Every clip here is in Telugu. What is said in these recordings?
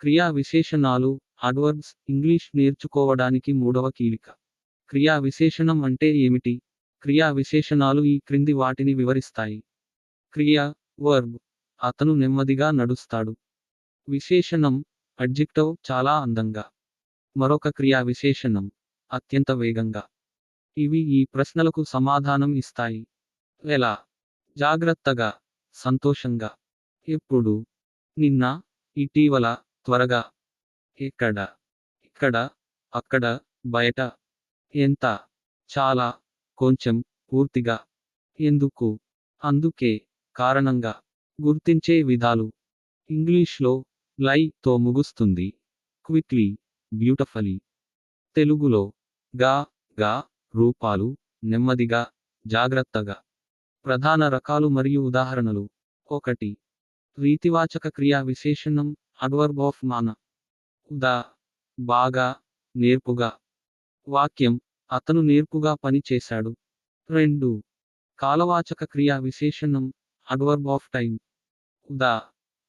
క్రియా విశేషణాలు అడ్వర్బ్స్ ఇంగ్లీష్ నేర్చుకోవడానికి మూడవ కీలిక. క్రియా విశేషణం అంటే ఏమిటి? క్రియా విశేషణాలు ఈ క్రింది వాటిని వివరిస్తాయి. క్రియా వర్బ్. అతను నెమ్మదిగా నడుస్తాడు. విశేషణం అడ్జెక్టివ్ చాలా అందంగా. మరొక క్రియా విశేషణం అత్యంత వేగంగా. ఇవి ఈ ప్రశ్నలకు సమాధానం ఇస్తాయి. ఎలా? జాగ్రత్తగా సంతోషంగా. ఎప్పుడు? నిన్న ఇటీవల త్వరగా. ఎక్కడ ఇక్కడ అక్కడ బయట. ఎంత? చాలా. కొంచెం పూర్తిగా. ఎందుకు? అందుకే కారణంగా గుర్తించే విధాలు. ఇంగ్లీష్లో లై తో ముగుస్తుంది. క్విక్లీ బ్యూటఫలీ తెలుగులో గా గా రూపాలు నెమ్మదిగా జాగ్రత్తగా. ప్రధాన రకాలు మరియు ఉదాహరణలు. ఒకటి రీతివాచక క్రియా విశేషణం అడ్వర్బ్ ఆఫ్ మాన ఉదా బాగా నేర్పుగా. వాక్యం అతను నేర్పుగా పని చేశాడు రెండు. కాలవాచక క్రియా విశేషణం అడ్వర్బ్ ఆఫ్ టైం ఉదా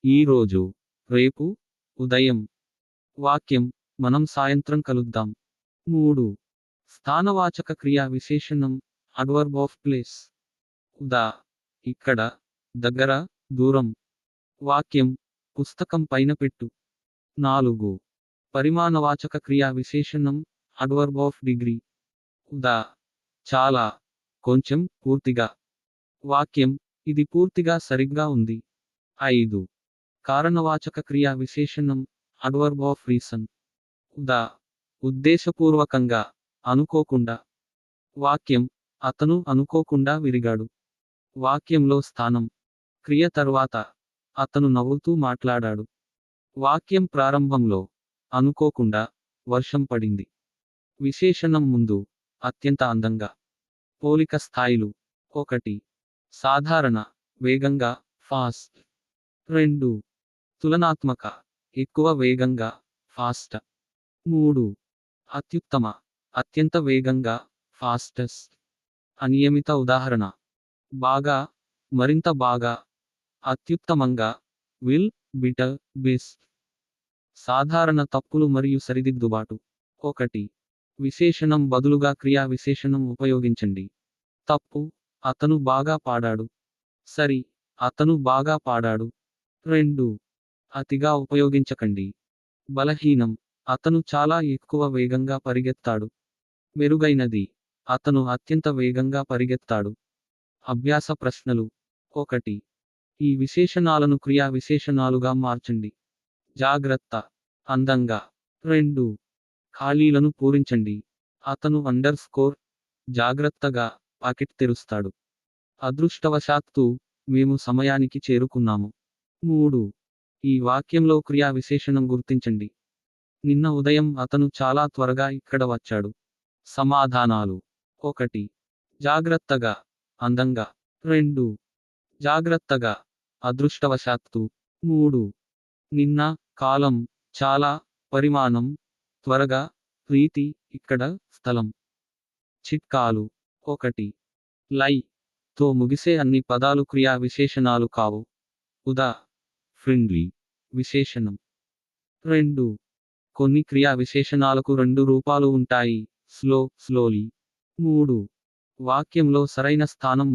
ఈరోజు రేపు ఉదయం. వాక్యం మనం సాయంత్రం కలుద్దాం. మూడు. స్థానవాచక క్రియా విశేషణం అడ్వర్బ్ ఆఫ్ ప్లేస్ ఉదా ఇక్కడ దగ్గర దూరం. వాక్యం పుస్తకం పైన పెట్టు. నాలుగు. పరిమాణవాచక క్రియా విశేషణం అడ్వర్బ్ ఆఫ్ డిగ్రీ. ఉదా చాలా. కొంచెం పూర్తిగా. వాక్యం ఇది పూర్తిగా సరిగ్గా ఉంది. ఐదు. కారణవాచక క్రియా విశేషణం అడ్వర్బ్ ఆఫ్ రీసన్. ఉదా ఉద్దేశపూర్వకంగా అనుకోకుండా. వాక్యం అతను అనుకోకుండా విరిగాడు. వాక్యంలో స్థానం. క్రియ తర్వాత. అతను నవ్వుతూ మాట్లాడాడు. వాక్యం ప్రారంభంలో అనుకోకుండా వర్షం పడింది. విశేషణం ముందు అత్యంత అందంగా పోలిక స్థాయిలు ఒకటి సాధారణ వేగంగా ఫాస్ట్. రెండు తులనాత్మక ఎక్కువ వేగంగా ఫాస్ట్. మూడు అత్యుత్తమ అత్యంత వేగంగా ఫాస్టెస్ట్. అనియమిత ఉదాహరణ బాగా మరింత బాగా అత్యుత్తమంగా విల్ బిటర్ బెస్ట్ సాధారణ తప్పులు మరియు సరిదిద్దుబాటు. ఒకటి విశేషణం బదులుగా క్రియా విశేషణం ఉపయోగించండి. తప్పు అతను బాగా పాడాడు. సరి అతను బాగా పాడాడు. రెండు అతిగా ఉపయోగించకండి. బలహీనం అతను చాలా ఎక్కువ వేగంగా పరిగెత్తాడు. మెరుగైనది అతను అత్యంత వేగంగా పరిగెత్తాడు. అభ్యాస ప్రశ్నలు. ఒకటి ఈ విశేషణాలను క్రియా విశేషణాలుగా మార్చండి. జాగ్రత్త. అందంగా. రెండు. ఖాళీలను పూరించండి. అతను అండర్ స్కోర్ జాగ్రత్తగా పాకెట్ తెరుస్తాడు. అదృష్టవశాత్తు మేము సమయానికి చేరుకున్నాము. మూడు. ఈ వాక్యంలో క్రియా విశేషణం గుర్తించండి. నిన్న ఉదయం అతను చాలా త్వరగా ఇక్కడ వచ్చాడు. సమాధానాలు. ఒకటి. జాగ్రత్తగా. అందంగా. రెండు. జాగ్రత్తగా. అదృష్టవశాత్తు. మూడు. నిన్న కాలం చాలా పరిమాణం త్వరగా ప్రీతి ఇక్కడ స్థలం. చిట్కాలు. ఒకటి. లై. తో ముగిసే అన్ని పదాలు క్రియా విశేషణాలు కావు. ఉదా. ఫ్రెండ్లీ. విశేషణం. రెండు. కొన్ని క్రియా విశేషణాలకు రెండు రూపాలు ఉంటాయి. Slow slowly. మూడు. వాక్యంలో సరైన స్థానం